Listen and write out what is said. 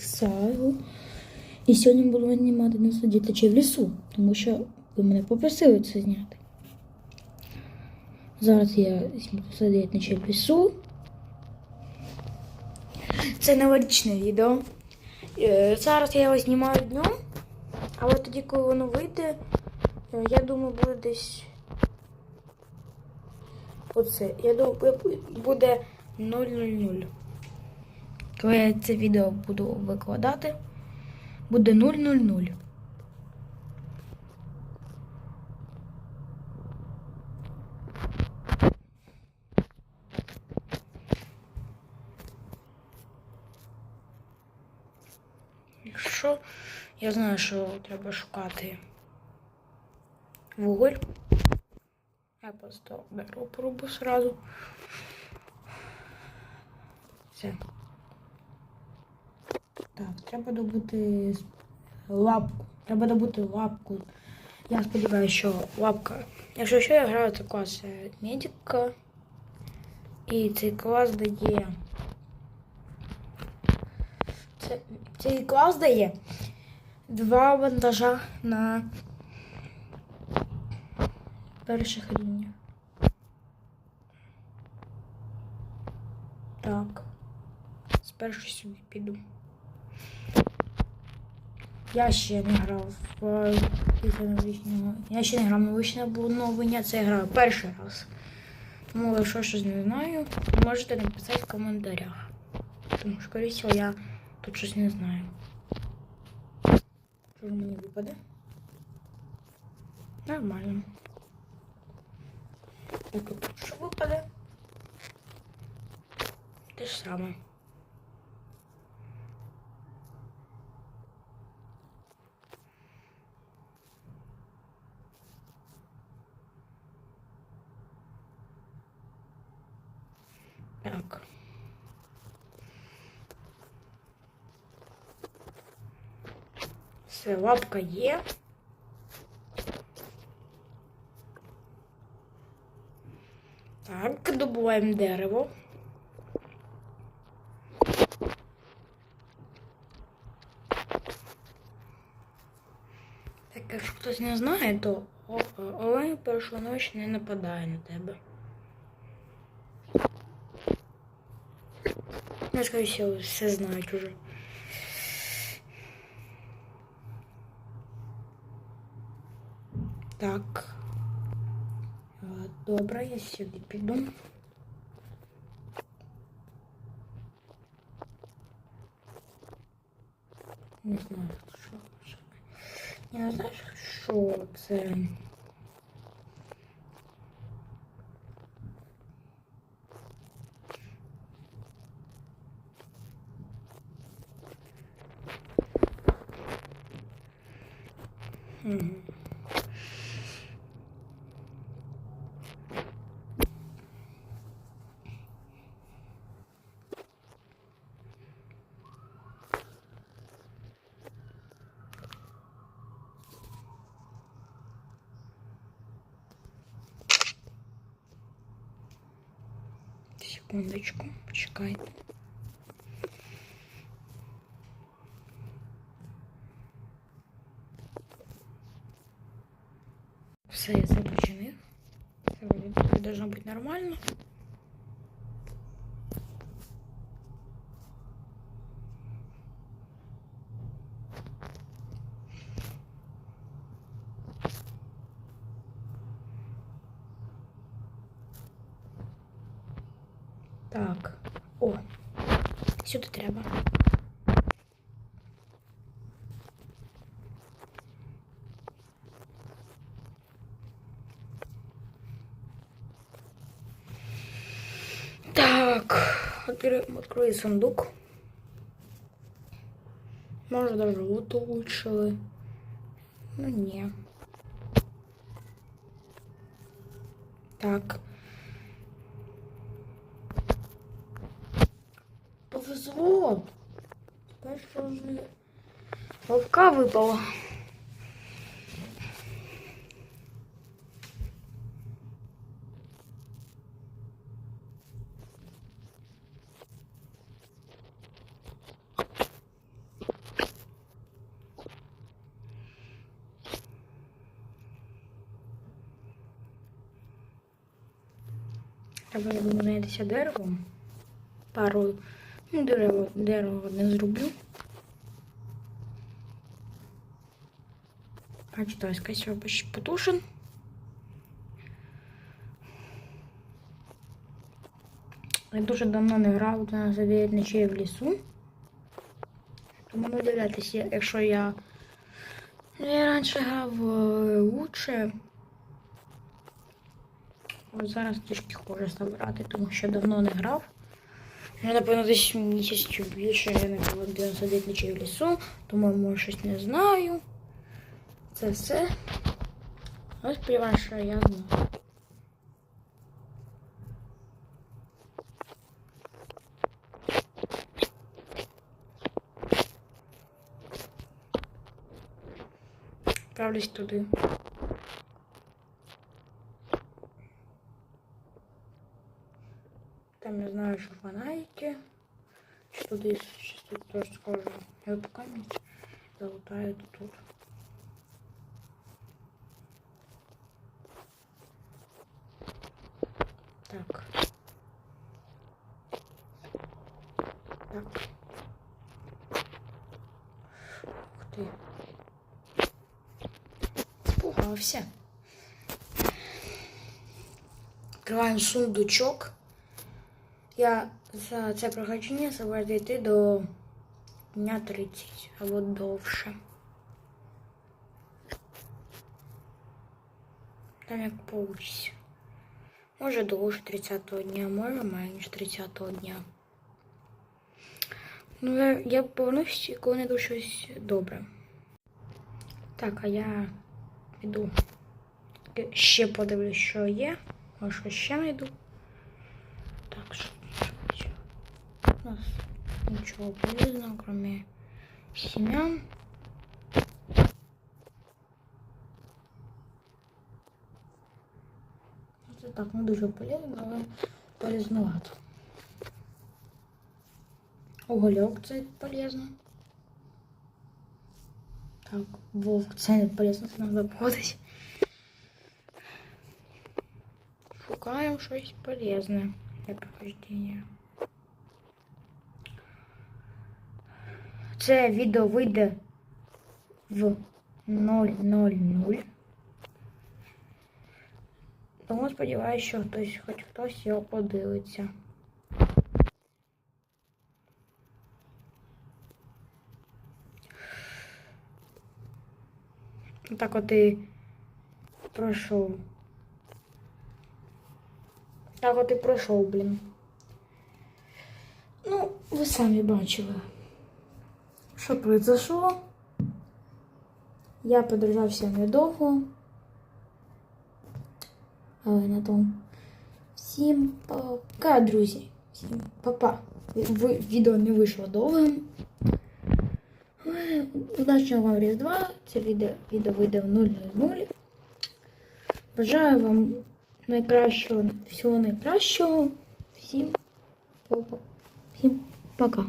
Сагу. І сьогодні буду знімати на діточі в лісу, тому що ви мене попросили це зняти. Зараз я сидіти в лісу. Це новорічне відео. Е, Зараз я його знімаю днем, але тоді, коли воно вийде, е, я думаю, буде десь. Оце. Я думаю, буде 000. Коли я це відео буду викладати, буде 000. Якщо я знаю, що треба шукати вуголь. Я просто беру пробу сразу. Все. Так, треба добути лапку. Треба добути лапку. Я сподіваюся, що лапка. Якщо що, я граю це клас е, медика. І цей клас дає. Це, цей клас дає два бандажа на перших рівнях. Так. Спершу сюди піду. Я ще не грав в е, після новичного. Я ще не грав в новичне обновлення, це я граю перший раз. Тому якщо щось не знаю, можете написати в коментарях. Тому що, скоріше всього, я тут щось не знаю. Що ж мені випаде? Нормально. І що випаде? Те ж саме. Так. Все, лапка є. Так, добуваємо дерево. Так, якщо хтось не знає, то олень першу ніч не нападає на тебе. Ну, скоріше, всього, все знають уже. Так. Добре, я сюди піду. Не знаю, що. Я не знаю, що це. Секундочку, почекайте. Все. Це вроде должно бути нормально. Так. О, сюди треба. Так, откры- открою сундук. Может даже вот улучшили. Ну не. Так. Повезло. Перша вже вовка випала. Треба я думаю, зайнятися деревом. Пару ну, дерево, дерево не зроблю. Бачите, ось костер почти потушен. Я дуже давно не грав на завіять ночей в лісу. Тому не якщо я, я раніше грав е, лучше. Ось зараз трішки хуже став грати, тому що давно не грав. Я, напевно, десь місяць чи більше я не грав 99 ночей в лісу, тому може щось не знаю. Це все. Ось сподіваюся, що я знаю. Правлюсь туди. Там я знаю, що фонарики. Що туди щось тут теж схоже. Я по камінь залутаю тут. Так. Так. Ух ти. Спугався. Відкриваємо сундучок. Я за це проходження завжди йти до дня 30 або довше. Там як получиться. Може довше 30-го дня, може менше 30-го дня. Ну, я, я повернусь, коли знайду щось добре. Так, а я піду. Ще подивлюсь, що є. Може, ще знайду. Нас нічого полезного, кроме семян. Це так, не дуже полезно, але полезновато. Угольок це полезно. Так, вовк, це полезно, це треба обходить. Шукаємо щось полезне для прохождення. Це відео вийде в 000. Тому сподіваюся, що хтось, хоч хтось його подивиться. Так от і пройшов. Так от і пройшов, блін. Ну, ви самі бачили. Що произошло? Я подержався недовго. Але на тому. Всім пока, друзі. Всім папа. Відео не вийшло довгим. Удачного вам Різдва. Це відео, відео вийде в 0.00. Бажаю вам найкращого, всього найкращого. Всім, всім пока.